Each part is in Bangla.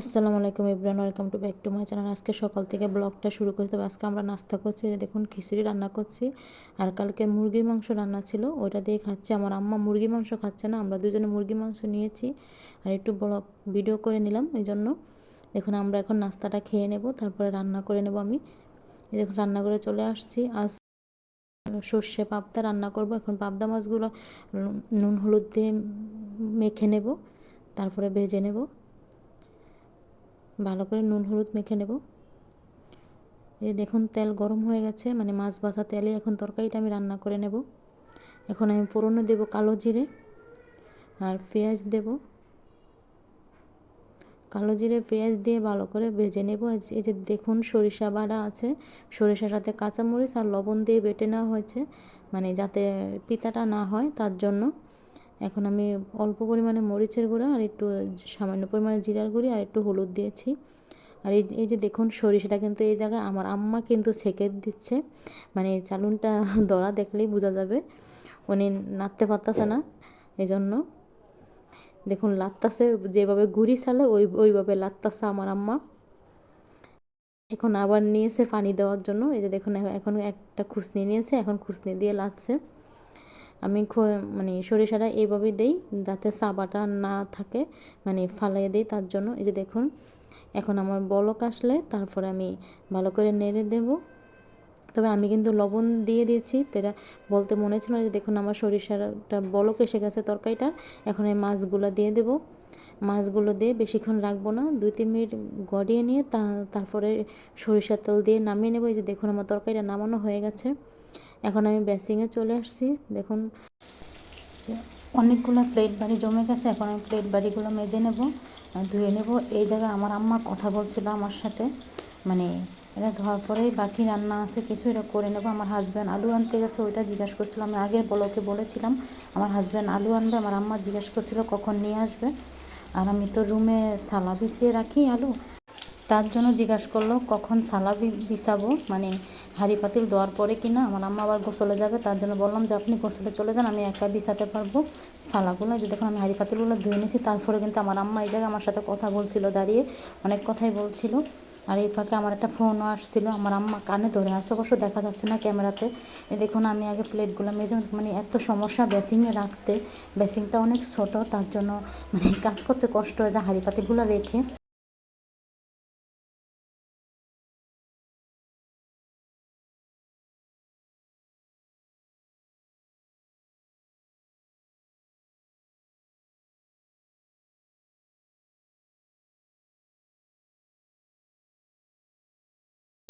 আসসালামু আলাইকুম Ibran, welcome to back to my channel. আজকে সকাল থেকে ব্লগটা শুরু করতে হবে আজকে আমরা নাস্তা করছি দেখুন খিচুড়ি রান্না করছি। আর কালকে মুরগির মাংস রান্না ছিল, ওইটা দিয়ে খাচ্ছে। আমার আম্মা মুরগি মাংস খাচ্ছে না, আমরা দুজনে মুরগি মাংস নিয়েছি। আর একটু ব্লগ ভিডিও করে নিলাম এই জন্য দেখুন, আমরা এখন নাস্তাটা খেয়ে নেব, তারপরে রান্না করে নেব আমি। দেখুন, রান্না করে চলে আসছি। আজ সর্ষে পাবদা রান্না করব। এখন পাবদা মাছগুলো নুন, হলুদ দিয়ে মেখে নেব, তারপরে ভেজে নেব। ভালো করে নুন, হলুদ মেখে নেব। এই দেখুন, তেল গরম হয়ে গেছে। মানে মাছ ভাজা তেলে এখন তরকারিটা আমি রান্না করে নেব। এখন আমি পুরনো দেব কালো জিরে আর পেঁয়াজ দেব। কালো জিরে, পেঁয়াজ দিয়ে ভালো করে ভেজে নেব। এই যে দেখুন, সরিষা বাড়া আছে। সরিষার সাথে কাঁচামরিচ আর লবণ দিয়ে বেটে নেওয়া হয়েছে। মানে যাতে তিতাটা না হয়, তার জন্য। এখন আমি অল্প পরিমাণে মরিচের গুঁড়া আর একটু সামান্য পরিমাণে জিরার গুঁড়ি আর একটু হলুদ দিয়েছি। আর এই এই যে দেখুন সরিষাটা কিন্তু এই জায়গায় আমার আম্মা কিন্তু সেকে দিচ্ছে। মানে চালুনটা দড়া দেখলেই বোঝা যাবে। উনি নাড়তে পারতেছে না এই জন্য দেখুন লাত্তাসে যেভাবে গুড়ি চালে ওই, ওইভাবে লাত্তাসে আমার আম্মা। এখন আবার নিয়েছে পানি দেওয়ার জন্য। এই যে দেখুন এখন একটা খুসনি নিয়েছে, এখন খুসনি দিয়ে লাচ্ছে আমি মানে সরিষাটা এইভাবেই দেই যাতে সাবাটা না থাকে মানে ফালাইয়ে দিই তার জন্য। এই যে দেখুন, এখন আমার বলক আসলে, তারপরে আমি ভালো করে নেড়ে দেব। তবে আমি কিন্তু লবণ দিয়ে দিয়েছি, তো এটা বলতে মনে ছিল যে দেখুন আমার সরিষাটা বলক এসে গেছে তরকারিটার এখন এই মাছগুলো দিয়ে দেবো। মাছগুলো দিয়ে বেশিক্ষণ রাখব না, দুই তিন মিনিট গড়িয়ে নিয়ে তারপরে সরিষার তেল দিয়ে নামিয়ে নেব। এই যে দেখুন আমার তরকারিটা নামানো হয়ে গেছে। এখন আমি বেসিংয়ে চলে আসছি। দেখুন অনেকগুলো প্লেট বাড়ি জমে গেছে, এখন আমি প্লেট বাড়িগুলো মেজে নেব ধুয়ে নেব। এই জায়গায় আমার আম্মা কথা বলছিল আমার সাথে। মানে এটা ধোয়ার পরেই বাকি রান্না আছে, কিছু এটা করে নেব। আমার হাজব্যান্ড আলু আনতে গেছে, ওইটা জিজ্ঞাসা করছিল। আমি আগের বলোকে বলেছিলাম, আমার হাজব্যান্ড আলু আনবে, আমার আম্মা জিজ্ঞাসা করছিল কখন নিয়ে আসবে। আর আমি তো রুমে সালা বিছিয়ে রাখি আলু। তার জন্য জিজ্ঞাসা করল, কখন সালা বিছাবো? মানে হাঁড়ি পাতিল দেওয়ার পরে কিনা আমার আম্মা আবার গোসলে যাবে, তার জন্য বললাম যে, আপনি গোসলে চলে যান, আমি একা বিছাতে পারব। সালাগুলো যে দেখুন, আমি হাঁড়ি পাতিলগুলো ধুয়ে নিয়েছি তারপরে কিন্তু আমার আম্মা এই জায়গায় আমার সাথে কথা বলছিল, দাঁড়িয়ে অনেক কথাই বলছিল। আর এই ফাঁকে আমার একটা ফোনও আসছিল, আমার আম্মা কানে ধরে আসে অবশ্য দেখা যাচ্ছে না ক্যামেরাতে। এ দেখুন, আমি আগে প্লেটগুলো মেজে মানে এত সমস্যা বেসিংয়ে রাখতে, বেসিংটা অনেক ছোটো, তার জন্য মানে কাজ করতে কষ্ট হয়ে যায় হাঁড়ি পাতিলগুলো রেখে।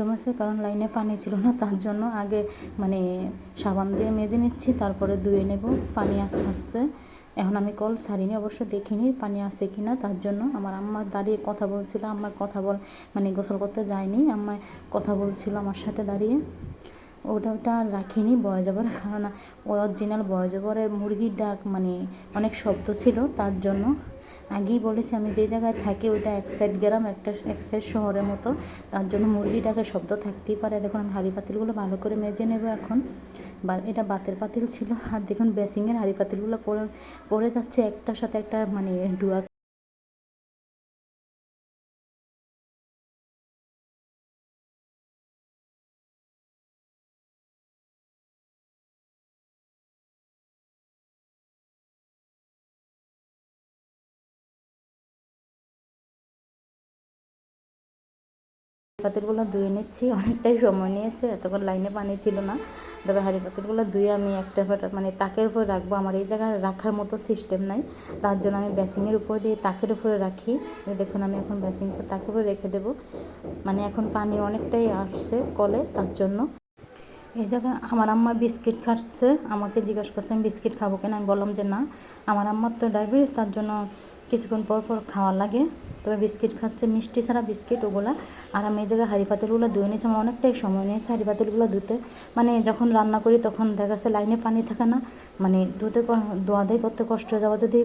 জমেছে কারণ লাইনে পানি ছিল না, তার জন্য আগে মানে সাবান দিয়ে মেজে নিচ্ছি, তারপরে ধুয়ে নেব, পানি আসতে আসছে। এখন আমি কল সারিনি অবশ্য দেখিনি পানি আসছে কি না তার জন্য আমার আম্মা দাঁড়িয়ে কথা বলছিল, আম্মা কথা বল মানে গোসল করতে যায়নি আম্মায় কথা বলছিল আমার সাথে দাঁড়িয়ে। ওটা ওটা রাখিনি বয়জাবর কারণ অরিজিনাল বয়জাবরের মুরগির ডাক মানে অনেক শব্দ ছিল, তার জন্য আগেই বলেছি আমি যে জায়গায় থাকি ওইটা এক সাইড গ্রাম, একটা এক সাইড শহরের মতো। তার জন্য মুরগিটাকে শব্দ থাকতেই পারে। দেখুন, আমি হাঁড়ি পাতিলগুলো ভালো করে মেজে নেব এখন। বা, এটা বাতের পাতিল ছিল। আর দেখুন বেসিংয়ের হাঁড়ি পাতিলগুলো পড়ে পড়ে যাচ্ছে একটার সাথে একটা মানে ডুয়া পাতিলগুলো ধুয়ে নিচ্ছি, অনেকটাই সময় নিয়েছে, এতক্ষণ লাইনে পানি ছিল না। তবে হাঁড়ি পাতিলগুলো ধুয়ে আমি একটা মানে তাকের উপরে রাখব, আমার এই জায়গায় রাখার মতো সিস্টেম নাই। তার জন্য আমি বেসিংয়ের উপর দিয়ে তাকের উপরে রাখি। দেখুন, আমি এখন বেসিংটা তাকের উপরে রেখে দেবো। মানে এখন পানি অনেকটাই আসছে কলে, তার জন্য। এই জায়গায় আমার আম্মা বিস্কিট খাচ্ছে, আমাকে জিজ্ঞাসা করছে, আমি বিস্কিট খাব কিনা? আমি বললাম যে, না, আমার আম্মার তো ডায়াবেটিস তার জন্য কিছুক্ষণ পর পর খাওয়া লাগে। তবে বিস্কিট খাচ্ছে, মিষ্টি ছাড়া বিস্কিট ওগুলো। আর আমি এই জায়গায় হাঁড়ি পাতিলগুলো ধুয়ে নিয়েছি, আমার অনেকটাই সময় নিয়েছে হাঁড়ি পাতিলগুলো ধুতে। মানে যখন রান্না করি তখন দেখা যাচ্ছে লাইনে পানি থাকে না মানে ধুতে দোয়াদাই করতে কষ্ট হয়ে। যাওয়া যদি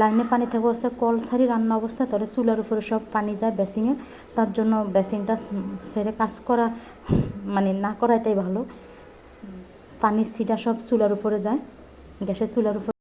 লাইনে পানি থাকা অবস্থায় কল সারি রান্না অবস্থায়, তাহলে চুলার উপরে সব পানি যায় বেসিংয়ে তার জন্য বেসিংটা সেরে কাজ করা মানে না করাটাই ভালো। পানির সিটা সব চুলার উপরে যায়, গ্যাসের চুলার উপরে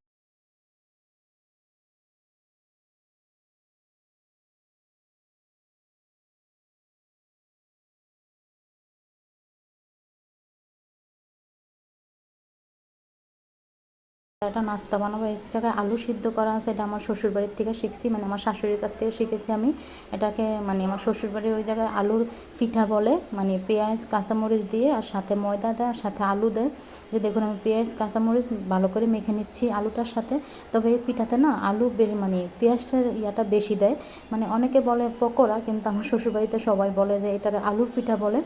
একটা নাস্তা বানাবো। এক জায়গায় আলু সিদ্ধ করা আছে, এটা আমার শ্বশুরবাড়ির থেকে শিখছি মানে আমার শাশুড়ির কাছ থেকে শিখেছি আমি। এটাকে মানে আমার শ্বশুরবাড়ির ওই জায়গায় আলুর পিঠা বলে মানে পেঁয়াজ, কাঁচামরিচ দিয়ে, আর সাথে ময়দা দেয়, আর সাথে আলু দেয়। যে দেখুন আমি পেঁয়াজ, কাঁচামরিচ ভালো করে মেখে নিচ্ছি আলুটার সাথে। তবে এই পিঠাতে না আলু মানে পেঁয়াজটার ইয়াটা বেশি দেয়। মানে অনেকে বলে পকোড়া, কিন্তু আমার শ্বশুরবাড়িতে সবাই বলে যে এটার আলুর পিঠা বলে।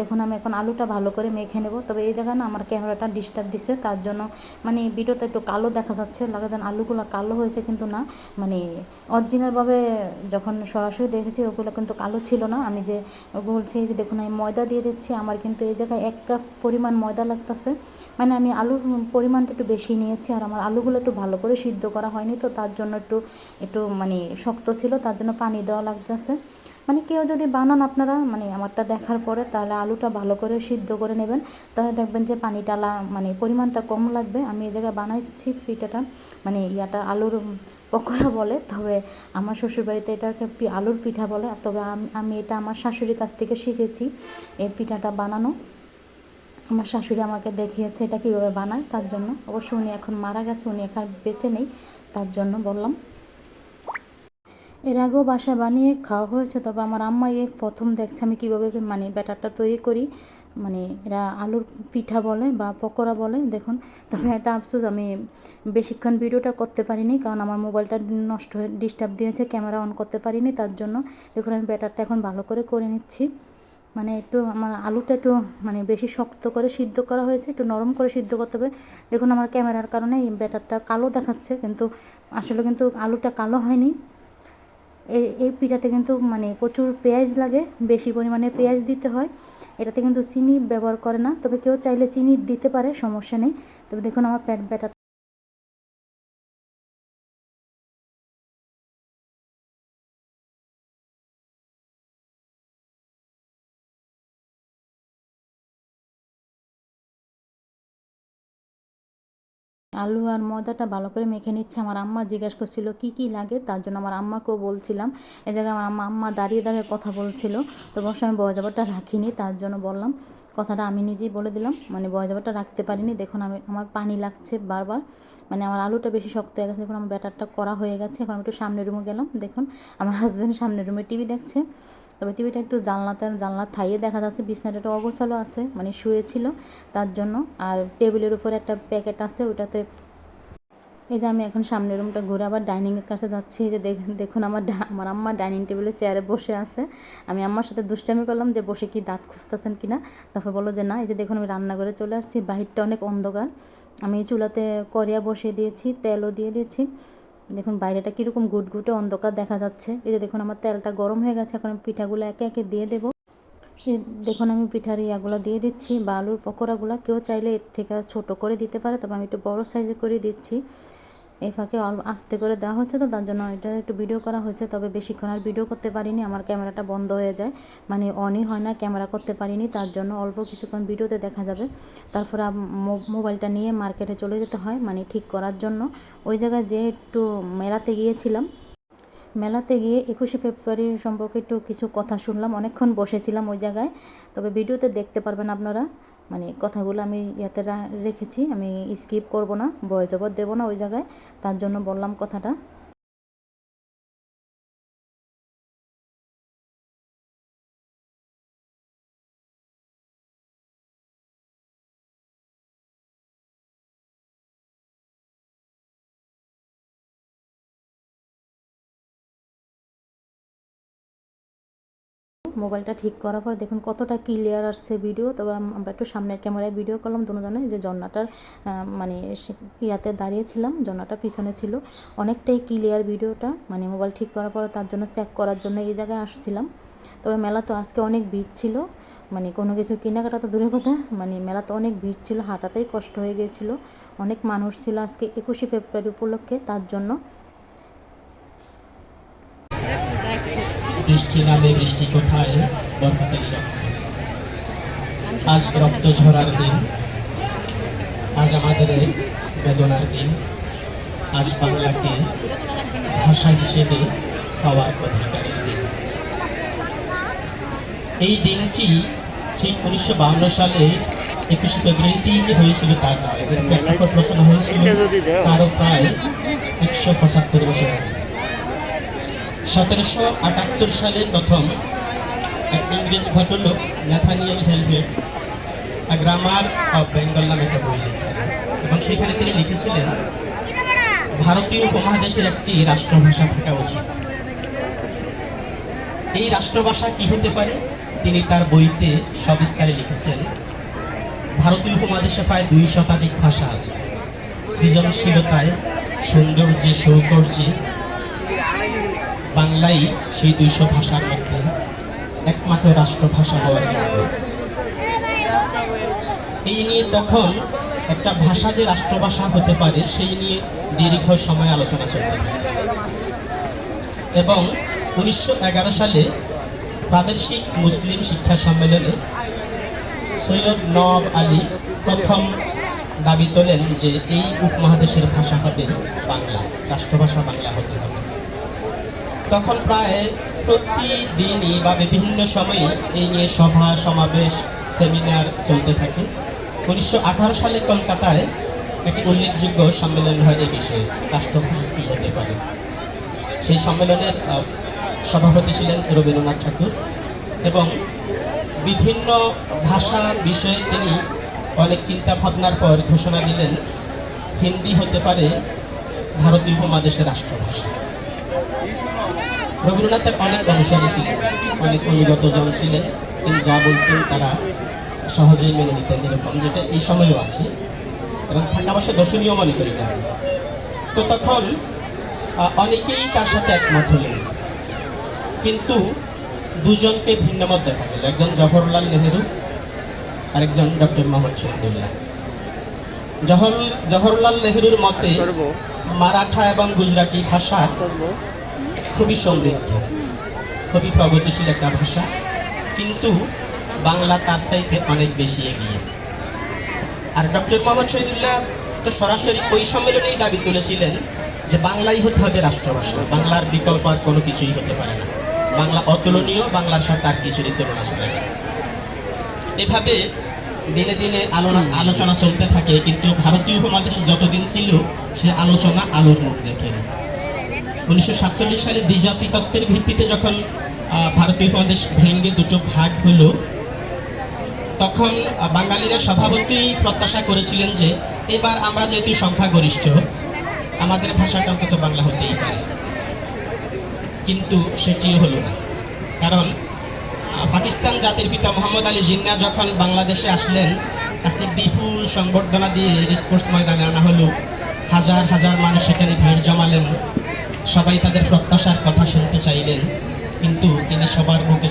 দেখুন আমি এখন আলুটা ভালো করে মেখে নেব। তবে এই জায়গায় না আমার ক্যামেরাটা ডিস্টার্ব দিছে, তার জন্য মানে ভিডিওটা একটু কালো দেখা যাচ্ছে। লাগা যান আলুগুলো কালো হয়েছে কিন্তু না। মানে অরিজিনালভাবে যখন সরাসরি দেখেছি ওগুলো কিন্তু কালো ছিল না। আমি যে বলছি যে দেখুন আমি ময়দা দিয়ে দিচ্ছি, আমার কিন্তু এই জায়গায় এক কাপ পরিমাণ ময়দা লাগতেছে। মানে আমি আলুর পরিমাণটা একটু বেশি নিয়েছি আর আমার আলুগুলো একটু ভালো করে সিদ্ধ করা হয়নি, তো তার জন্য একটু একটু মানে শক্ত ছিল, তার জন্য পানি দেওয়া লাগতেছে। মানে কেউ যদি বানান আপনারা মানে আমারটা দেখার পরে তাহলে আলুটা ভালো করে সিদ্ধ করে নেবেন। তাহলে দেখবেন যে পানিটালা মানে পরিমাণটা কম লাগবে। আমি এই জায়গায় বানাইছি পিঠাটা মানে ইয়াটা আলুর পকোড়া বলে, তবে আমার শ্বশুরবাড়িতে এটাকে আলুর পিঠা বলে, তবে আমি এটা আমার শাশুড়ির কাছ থেকে শিখেছি এই পিঠাটা বানানো। আমার শাশুড়ি আমাকে দেখিয়েছে এটা কীভাবে বানায়, তার জন্য। অবশ্য উনি এখন মারা গেছে, উনি এখন বেঁচে নেই, তার জন্য বললাম। এর আগেও বাসায় বানিয়ে খাওয়া হয়েছে, তবে আমার আম্মা এই প্রথম দেখছে আমি কীভাবে মানে ব্যাটারটা তৈরি করি। মানে এরা আলুর পিঠা বলে বা পকোড়া বলে, দেখুন। তবে এটা আফসোস, আমি বেশিক্ষণ ভিডিওটা করতে পারিনি, কারণ আমার মোবাইলটা নষ্ট হয়ে, ডিস্টার্ব দিয়েছে, ক্যামেরা অন করতে পারিনি, তার জন্য। দেখুন, আমি ব্যাটারটা এখন ভালো করে করে নিচ্ছি। মানে একটু আমার আলুটা একটু মানে বেশি শক্ত করে সিদ্ধ করা হয়েছে, একটু নরম করে সিদ্ধ করতে হবে। দেখুন আমার ক্যামেরার কারণে এই ব্যাটারটা কালো দেখাচ্ছে, কিন্তু আসলে কিন্তু আলুটা কালো হয়নি। এই এই পিঠাতে কিন্তু মানে প্রচুর পেঁয়াজ লাগে, বেশি পরিমাণে পেঁয়াজ দিতে হয়। এটাতে কিন্তু চিনি ব্যবহার করে না, তবে কেউ চাইলে চিনি দিতে পারে, সমস্যা নেই। তবে দেখুন আমার প্যাট ব্যাটার আলু আর ময়দাটা ভালো করে মেখে নিচ্ছে। আমার আম্মা জিজ্ঞাসা করছিল, কি কি লাগে? তার জন্য আমার আম্মাকেও বলছিলাম। এ জায়গায় আমার আম্মা আম্মা দাঁড়িয়ে দাঁড়িয়ে কথা বলছিল। তো অবশ্য আমি বয়জাবারটা রাখিনি, তার জন্য বললাম, কথাটা আমি নিজেই বলে দিলাম। মানে বয়জাবারটা রাখতে পারিনি। দেখুন, আমি, আমার পানি লাগছে বারবার। মানে আমার আলুটা বেশি শক্ত হয়ে গেছে। দেখুন, আমার ব্যাটারটা করা হয়ে গেছে। এখন আমি একটু সামনের রুমে গেলাম। দেখুন, আমার হাজব্যান্ড সামনের রুমে টিভি দেখছে। তবে টিভিটা একটু জানলাতে জানলা থাইয়ে দেখা যাচ্ছে, বিছনাটা একটু অগোছালো আছে মানে শুয়েছিল তার জন্য। আর টেবিলের উপরে একটা প্যাকেট আছে, ওটাতে এই যে আমি এখন সামনের রুমটা ঘুরে আবার ডাইনিংয়ের কাছে যাচ্ছি। যে দেখ- দেখুন আমার আমার আম্মা ডাইনিং টেবিলে চেয়ারে বসে আছে। আমি আম্মার সাথে দুষ্টামি করলাম যে বসে কি দাঁত খুঁজতেছেন কিনা তারপর বলো যে না, এই যে দেখুন আমি রান্নাঘরে চলে আসছি, বাহিরটা অনেক অন্ধকার। আমি চুলাতে করিয়া বসিয়ে দিয়েছি, তেলও দিয়ে দিয়েছি। দেখুন, বাইরেটা কীরকম গুটগুটে অন্ধকার দেখা যাচ্ছে। এই যে দেখুন, আমার তেলটা গরম হয়ে গেছে, এখন আমি পিঠাগুলো একে একে দিয়ে দেবো। দেখুন, আমি পিঠার ইয়াগুলো দিয়ে দিচ্ছি বা আলুর পকোড়াগুলো। কেউ চাইলে এর থেকে ছোট করে দিতে পারে, তবে আমি একটু বড় সাইজে করে দিচ্ছি। এই ফাঁকে আস্তে করে দেওয়া হচ্ছে তো, তার জন্য এটা একটু ভিডিও করা হয়েছে, তবে বেশিক্ষণ আর ভিডিও করতে পারিনি, আমার ক্যামেরাটা বন্ধ হয়ে যায়। মানে অনই হয় না, ক্যামেরা করতে পারিনি, তার জন্য অল্প কিছুক্ষণ ভিডিওতে দেখা যাবে। তারপর মোবাইলটা নিয়ে মার্কেটে চলে যেতে হয় মানে ঠিক করার জন্য। ওই জায়গায় যে একটু মেলাতে গিয়েছিলাম, মেলাতে গিয়ে একুশে ফেব্রুয়ারি সম্পর্কে একটু কিছু কথা শুনলাম, অনেকক্ষণ বসেছিলাম ওই জায়গায়। তবে ভিডিওতে দেখতে পারবেন আপনারা। মানে কথাগুলো আমি ইয়াতে রেখেছি, আমি স্কিপ করব না, বয় জবর দেবো না ওই জায়গায়। তার জন্য বললাম কথাটা। মোবাইলটা ঠিক করার পর দেখুন কতটা ক্লিয়ার আসছে ভিডিও তবে আমরা একটু সামনের ক্যামেরায় ভিডিও করলাম দুজনে, যে জন্নাটার মানে ইয়াতে দাঁড়িয়েছিলাম, জন্নাটা পিছনে ছিল। অনেকটাই ক্লিয়ার ভিডিওটা মানে মোবাইল ঠিক করার পর তার জন্য চেক করার জন্য এই জায়গায় আসছিলাম। তবে মেলা তো আজকে অনেক ভিড় ছিল মানে কোনো কিছু কেনাকাটা তো দূরের কথা মানে মেলাতে অনেক ভিড় ছিল, হাঁটাতেই কষ্ট হয়ে গিয়েছিল। অনেক মানুষ ছিল আজকে একুশে ফেব্রুয়ারি উপলক্ষে, তার জন্য বৃষ্টি নামে বৃষ্টি কোথায় বরকতের আজ রক্ত ঝরার দিন। আজ আমাদের এই বেদনার দিন। আজ বাংলাকে ভাষা হিসেবে পাওয়ার অধিকারের দিন। এই দিনটি ঠিক উনিশশো বাউন্ন সালে একুশে ফেব্রুয়ারিতেই যে হয়েছিল তা নয় প্রেক্ষাপট রচনা হয়েছিল। তারও প্রায় একশো পঁচাত্তর বছর আগে। সতেরোশো আটাত্তর সালে প্রথম এক ইংরেজ ভদ্রলোক Nathaniel Halhed grammar of Bengal নামে একটা বই এবং সেখানে তিনি লিখেছিলেন, ভারতীয় উপমহাদেশের একটি রাষ্ট্রভাষা থাকা উচিত। এই রাষ্ট্রভাষা কি হতে পারে? তিনি তার বইতে সবিস্তারে লিখেছেন, ভারতীয় উপমহাদেশে প্রায় দুই শতাধিক ভাষা আছে। সৃজনশীলতায়, সৌন্দর্যে, সৌকর্যে বাংলাই সেই দুইশো ভাষার মধ্যে একমাত্র রাষ্ট্রভাষা হওয়ার যোগ্য এই নিয়ে তখন একটা ভাষা যে রাষ্ট্রভাষা হতে পারে, সেই নিয়ে দীর্ঘ সময় আলোচনা চলতে। এবং উনিশশো এগারো সালে প্রাদেশিক মুসলিম শিক্ষা সম্মেলনে সৈয়দ নওয়াব আলী প্রথম দাবি তোলেন যে এই উপমহাদেশের ভাষা হবে বাংলা, রাষ্ট্রভাষা বাংলা হতে তখন প্রায় প্রতিদিনই বা বিভিন্ন সময়ে এই নিয়ে সভা, সমাবেশ, সেমিনার চলতে থাকে। উনিশশো আঠারো সালে কলকাতায় একটি উল্লেখযোগ্য সম্মেলন হয় এই বিষয়ে রাষ্ট্রভাষা হতে পারে। সেই সম্মেলনের সভাপতি ছিলেন রবীন্দ্রনাথ ঠাকুর এবং বিভিন্ন ভাষা বিষয়ে তিনি অনেক চিন্তা ভাবনার পর ঘোষণা দিলেন, হিন্দি হতে পারে ভারতীয় উপমহাদেশের রাষ্ট্রভাষা। রবীন্দ্রনাথের অনেক অনুসারী ছিলেন অনেক অনুগত জন ছিলেন তিনি যা বলতেন তারা সহজেই মেনে নিতেন এরকম যেটা এই সময়ও আছে। এবং থাকা বসে দর্শনীয় মনে করি না। তো তখন অনেকেই তার সাথে একমত হলেন। কিন্তু দুজনকে ভিন্ন মত দেখা গেল একজন জওহরলাল নেহেরু আরেকজন ডক্টর মোহাম্মদ শহীদুল্লাহ। জওহর জওহরলাল নেহেরুর মতে মারাঠা এবং গুজরাটি ভাষা খুবই সমৃদ্ধ, খুবই প্রগতিশীল একটা ভাষা, কিন্তু বাংলা তার সাইতে অনেক বেশি এগিয়ে। আর ডক্টর মোহাম্মদ শহীদুল্লাহ তো সরাসরি ওই সম্মেলনেই দাবি তুলেছিলেন যে বাংলাই হতে হবে রাষ্ট্রভাষা, বাংলার বিকল্প আর কোনো কিছুই হতে পারে না। বাংলা অতুলনীয়, বাংলার সাথে আর কিছুরই তুলনা চলে না। এভাবে দিনে দিনে আলোচনা আলোচনা চলতে থাকে, কিন্তু ভারতীয় উপমহাদেশে যতদিন ছিল সে আলোচনা আলোর মুখ দেখেনি। উনিশশো সাতচল্লিশ সালে দ্বিজাতি তত্ত্বের ভিত্তিতে যখন ভারতীয় উপমহাদেশ ভেঙ্গে দুটো ভাগ হলো, তখন বাঙালিরা স্বভাবতই প্রত্যাশা করেছিলেন যে এবার আমরা যেহেতু সংখ্যাগরিষ্ঠ, আমাদের ভাষাটা অন্তত বাংলা হতেই পারে। কিন্তু সেটিও হলো না। কারণ পাকিস্তান জাতির পিতা মোহাম্মদ আলী জিন্না যখন বাংলাদেশে আসলেন, তাকে বিপুল সংবর্ধনা দিয়ে রেসকোর্স ময়দানে আনা হলো। হাজার হাজার মানুষ সেখানে ভিড় জমালেন। সবাই তাদের প্রত্যাশার কথা শুনতে চাইলেন কিন্তু তিনি সবার বুকে